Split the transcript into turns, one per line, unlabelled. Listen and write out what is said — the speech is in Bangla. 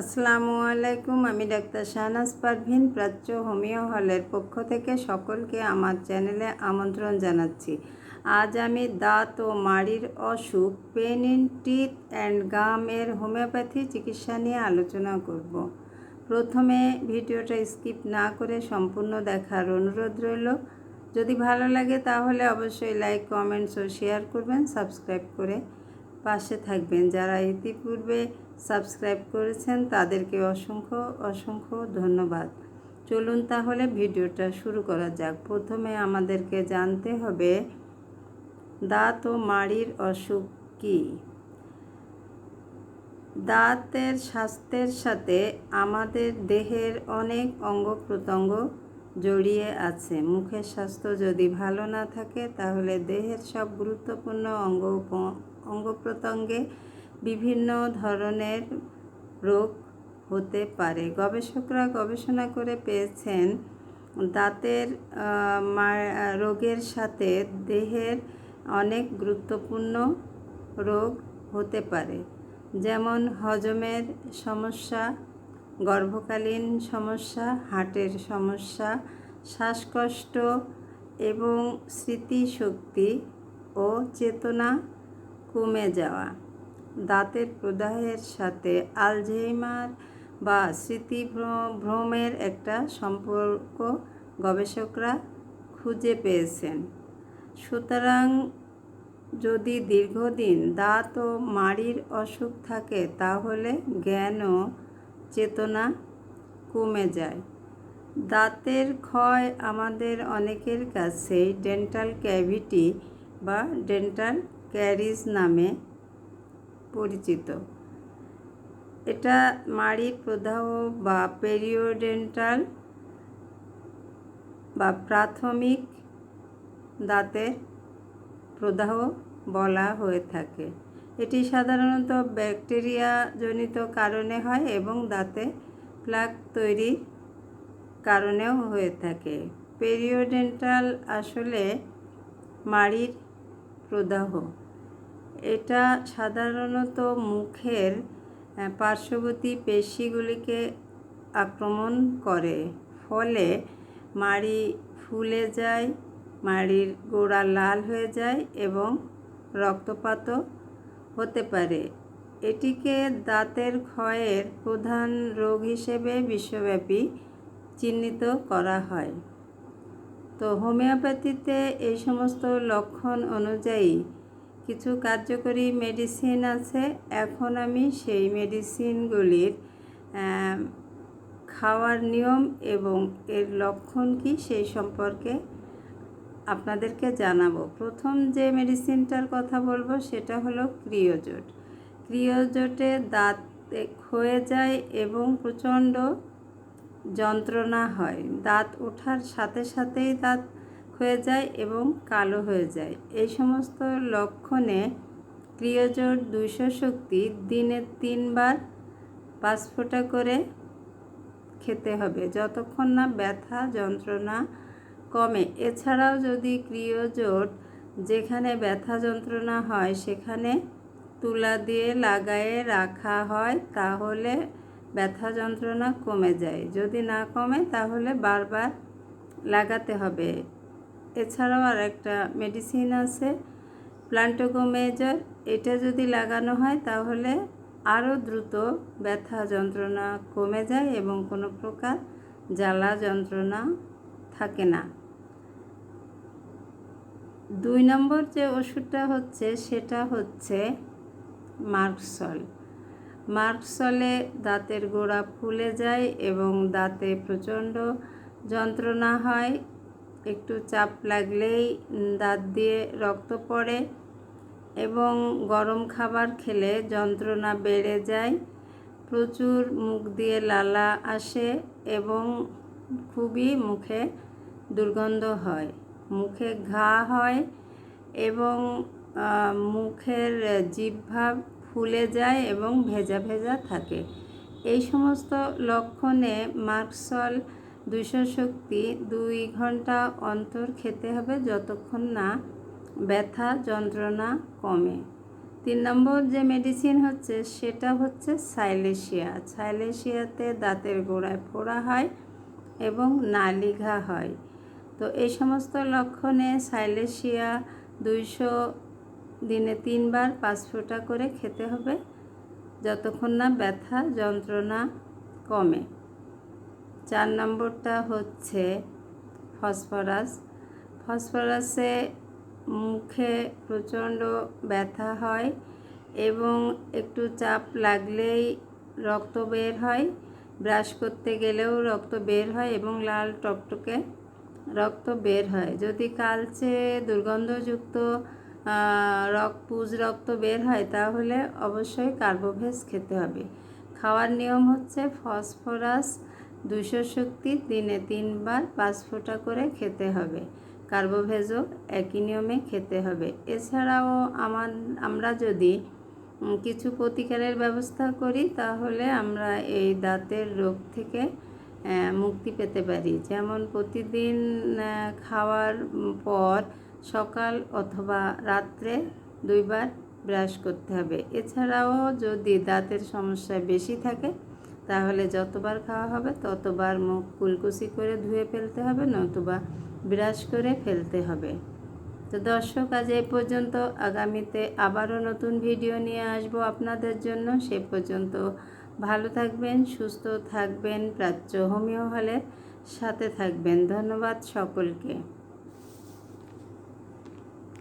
আসসালামু আলাইকুম, আমি ডাক্তার শাহনাজ পারভিন, প্রাচ্য হোমিও হলের পক্ষ থেকে সকলকে আমার চ্যানেলে আমন্ত্রণ জানাচ্ছি। আজ আমি দাঁত ও মাড়ির অসুখ, pain in teeth and gum এর হোমিওপ্যাথি চিকিৎসা নিয়ে আলোচনা করব। প্রথমে ভিডিওটা স্কিপ না করে সম্পূর্ণ দেখার অনুরোধ রইল। যদি ভালো লাগে তাহলে অবশ্যই লাইক, কমেন্টস ও শেয়ার করবেন, সাবস্ক্রাইব করে পাশে থাকবেন। যারা ইতিপূর্বে সাবস্ক্রাইব করেছেন, তাদেরকে অসংখ্য অসংখ্য ধন্যবাদ। চলুন তাহলে ভিডিওটা শুরু করা যাক। প্রথমে আমাদেরকে জানতে হবে, দাঁত ও মাড়ির অসুখ কী? দাঁতের স্বাস্থ্যের সাথে আমাদের দেহের অনেক অঙ্গ প্রত্যঙ্গ জড়িয়ে আছে। মুখের স্বাস্থ্য যদি ভালো না থাকে, তাহলে দেহের সব গুরুত্বপূর্ণ অঙ্গ অঙ্গ প্রত্যঙ্গে বিভিন্ন ধরনের রোগ হতে পারে। গবেষকরা গবেষণা করে পেয়েছেন, দাঁতের রোগের সাথে দেহের অনেক গুরুত্বপূর্ণ রোগ হতে পারে। যেমন হজমের সমস্যা গর্ভকালীন সমস্যা, হার্টের সমস্যা, শ্বাসকষ্ট এবং স্মৃতিশক্তি ও চেতনা কমে যাওয়া। দাঁতের প্রদাহের সাথে আলঝেইমার বা স্মৃতিভ্রমের একটা সম্পর্ক গবেষকরা খুঁজে পেয়েছেন। সুতরাং যদি দীর্ঘদিন দাঁত ও মাড়ির অসুখ থাকে, তাহলে জ্ঞান ও চেতনা কমে যায়। দাঁতের ক্ষয় আমাদের অনেকের কাছেই ডেন্টাল ক্যাভিটি বা ডেন্টাল ক্যারিজ নামে পরিচিত। এটা মাড়ির প্রদাহ বা পেরিওডেন্টাল বা প্রাথমিক দাঁতের প্রদাহ বলা হয়ে থাকে। এটি সাধারণত ব্যাকটেরিয়া জনিত কারণে হয় এবং দাঁতে প্লাক তৈরির কারণেও হয়ে থাকে। পেরিওডেন্টাল আসলে মাড়ির প্রদাহ। এটা সাধারণত মুখের পার্শ্ববর্তী পেশিগুলিকে আক্রমণ করে, ফলে মাড়ি ফুলে যায়, মাড়ির গোড়া লাল হয়ে যায় এবং রক্তপাতও হতে পারে। এটিকে দাঁতের ক্ষয়ের প্রধান রোগ হিসেবে বিশ্বব্যাপী চিহ্নিত করা হয়। তো হোমিওপ্যাথিতে এই সমস্ত লক্ষণ অনুযায়ী কিছু কার্যকরী মেডিসিন আছে। এখন আমি সেই মেডিসিনগুলির খাওয়ার নিয়ম এবং এর লক্ষণ কি সেই সম্পর্কে আপনাদেরকে জানাব। প্রথম যে মেডিসিনটার কথা বলব সেটা হলো ক্রিওজোট। ক্রিওজোটে দাঁত ক্ষয়ে যায় এবং প্রচণ্ড যন্ত্রণা হয়। দাঁত ওঠার সাথে সাথেই দাঁত ক্ষয়ে যায় এবং কালো হয়ে যায়। এই সমস্ত লক্ষণে ক্রিয়োজোট দুইশো শক্তি দিনে তিনবার পাঁচ ফোঁটা করে খেতে হবে। যতক্ষণ না ব্যথা, যন্ত্রণা কমে। এছাড়াও যদি ক্রিয়োজোট যেখানে ব্যথা যন্ত্রণা হয়, সেখানে তুলা দিয়ে লাগায়ে রাখা হয়, তাহলে ব্যথা যন্ত্রণা কমে যায়। যদি না কমে, তাহলে বারবার লাগাতে হবে। এছাড়াও আর একটা মেডিসিন আছে প্লান্টোগোমেজর এটা যদি লাগানো হয়, তাহলে আরও দ্রুত ব্যথা যন্ত্রণা কমে যায় এবং কোনো প্রকার জ্বালা যন্ত্রণা থাকে না। দুই নম্বর যে ওষুধটা হচ্ছে, সেটা হচ্ছে মার্কসল। মার্কসলে দাঁতের গোড়া ফুলে যায় এবং দাঁতে প্রচণ্ড যন্ত্রণা হয়। একটু চাপ লাগলেই দাঁত দিয়ে রক্ত পড়ে এবং গরম খাবার খেলে যন্ত্রণা বেড়ে যায়। প্রচুর মুখ দিয়ে লালা আসে এবং খুবই মুখে দুর্গন্ধ হয়। মুখে ঘা হয় এবং মুখের জিহ্বা ফুলে যায় এবং ভেজা ভেজা থাকে। এই সমস্ত লক্ষণে মার্কসল দুইশো শক্তি দুই ঘণ্টা অন্তর খেতে হবে যতক্ষণ না ব্যথা যন্ত্রণা কমে। তিন নম্বর যে মেডিসিন হচ্ছে সেটা হচ্ছে সাইলেশিয়া। সাইলেশিয়াতে দাঁতের গোড়ায় ফোড়া হয় এবং নালিঘা হয়। তো এই সমস্ত লক্ষণে সাইলেশিয়া দুইশো দিনে তিনবার পাঁচ ফোঁটা করে খেতে হবে। যতক্ষণ না ব্যথা, যন্ত্রণা কমে। চার নম্বরটা হচ্ছে ফসফরাস। ফসফরাসে মুখে প্রচণ্ড ব্যথা হয় এবং একটু চাপ লাগলেই রক্ত বের হয়। ব্রাশ করতে গেলেও রক্ত বের হয় এবং লাল টকটকে রক্ত বের হয়। যদি কালচে দুর্গন্ধযুক্ত রক, পুজ রক্ত বের হয়, তাহলে অবশ্যই কার্বোভেজ খেতে হবে। খাওয়ার নিয়ম হচ্ছে ফসফরাস দুশো শক্তি দিনে তিনবার পাঁচ ফোঁটা করে খেতে হবে। কার্বোভেজও একই নিয়মে খেতে হবে। এছাড়াও আমার, আমরা যদি কিছু প্রতিকারের ব্যবস্থা করি, তাহলে আমরা এই দাঁতের রোগ থেকে মুক্তি পেতে পারি। যেমন প্রতিদিন খাওয়ার পর সকাল অথবা রাত্রে দুইবার ব্রাশ করতে হবে। এছাড়াও যদি দাঁতের সমস্যা বেশি থাকে, তাহলে যতবার খাওয়া হবে, ততবার মুখ কুলকুচি করে ধুয়ে ফেলতে হবে, নতুবা ব্রাশ করে ফেলতে হবে। তো দর্শক, আজ এই পর্যন্ত। আগামীতে আবারও নতুন ভিডিও নিয়ে আসব আপনাদের জন্য। সে পর্যন্ত ভালো থাকবেন সুস্থ থাকবেন প্রাচ্য হোমিও হলের সাথে থাকবেন। ধন্যবাদ সকলকে।